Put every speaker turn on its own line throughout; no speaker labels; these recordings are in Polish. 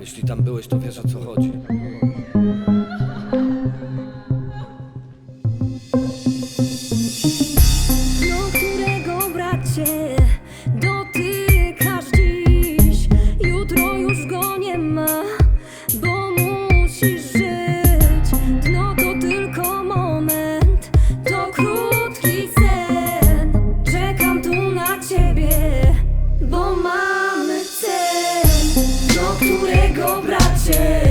Jeśli tam byłeś, to wiesz o co chodzi.
Bracie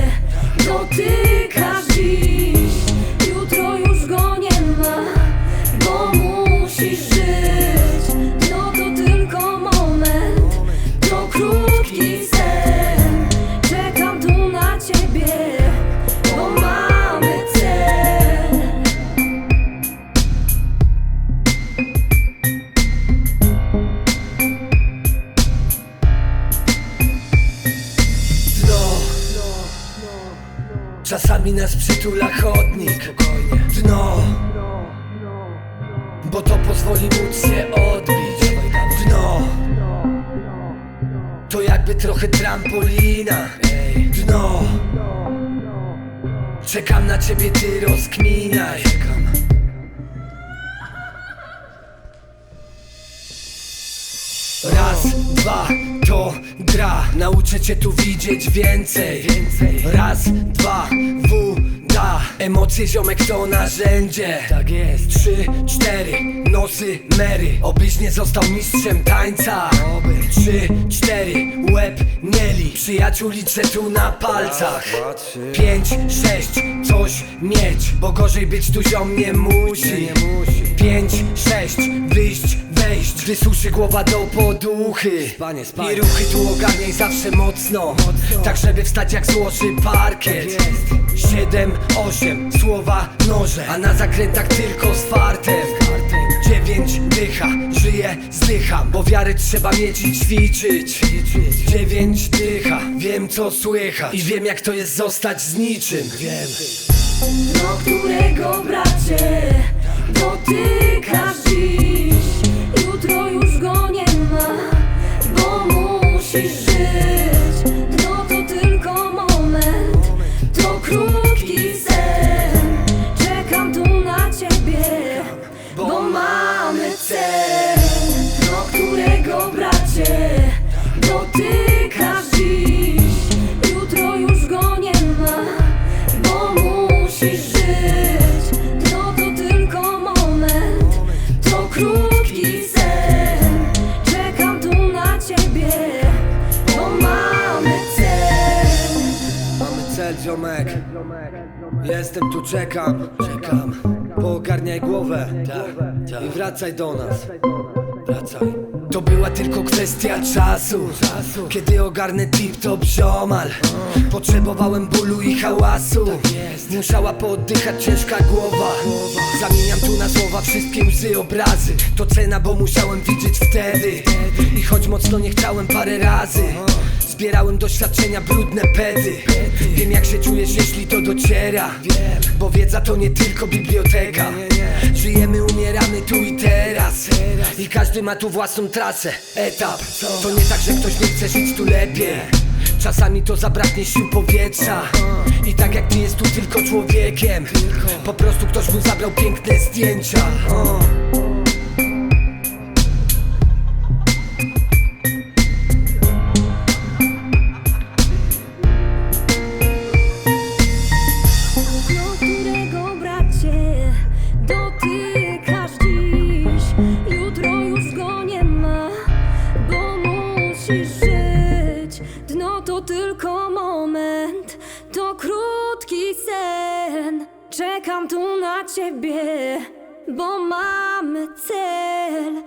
Czasami nas przytula chodnik. Dno. Bo to pozwoli móc się odbić. Dno. To jakby trochę trampolina. Dno. Czekam na ciebie, ty rozkminaj. Dwa, to gra. Nauczę cię tu widzieć więcej. Raz, dwa, w, da Emocje ziomek to narzędzie. Tak jest. Trzy, cztery, nosy Mary Obyś nie został mistrzem tańca. Trzy, cztery, łeb mieli Przyjaciół liczę tu na palcach. Pięć, sześć, coś mieć Bo gorzej być tu ziom nie musi. Pięć, sześć, wyjść, wejść Gdy suszy głowa do poduchy. I ruchy tu ogarniaj zawsze mocno. Tak żeby wstać jak złoży parkiet. Siedem, osiem, słowa noże. A na zakrętach tylko z fartem. Dziewięć, dycha, żyję, zdycham Bo wiary trzeba mieć i ćwiczyć. Dziewięć, dycha, wiem co słychać. I wiem jak to jest zostać z niczym. Wiem.
Do którego bracie dotykasz
ziomek. Jestem tu, czekam. Czekam. Poogarniaj głowę. Tak, I wracaj do nas. Wracaj. To była tylko kwestia czasu. Kiedy ogarnę tip-top ziomal Potrzebowałem bólu i hałasu. Musiała pooddychać ciężka głowa. Zamieniam tu na słowa wszystkie łzy, obrazy. To cena, bo musiałem widzieć wtedy. I choć mocno nie chciałem parę razy Zbierałem doświadczenia, brudne pedy. Wiem jak się czujesz, jeśli to dociera. Bo wiedza to nie tylko biblioteka. Żyjemy, umieramy tu i teraz. I każdy ma tu własną trasę, etap. To nie tak, że ktoś nie chce żyć tu lepiej. Czasami to zabraknie sił powietrza. I tak jak ty jest tu tylko człowiekiem. Po prostu ktoś mu zabrał piękne zdjęcia
tylko moment, to krótki sen. Czekam tu na ciebie, bo mamy cel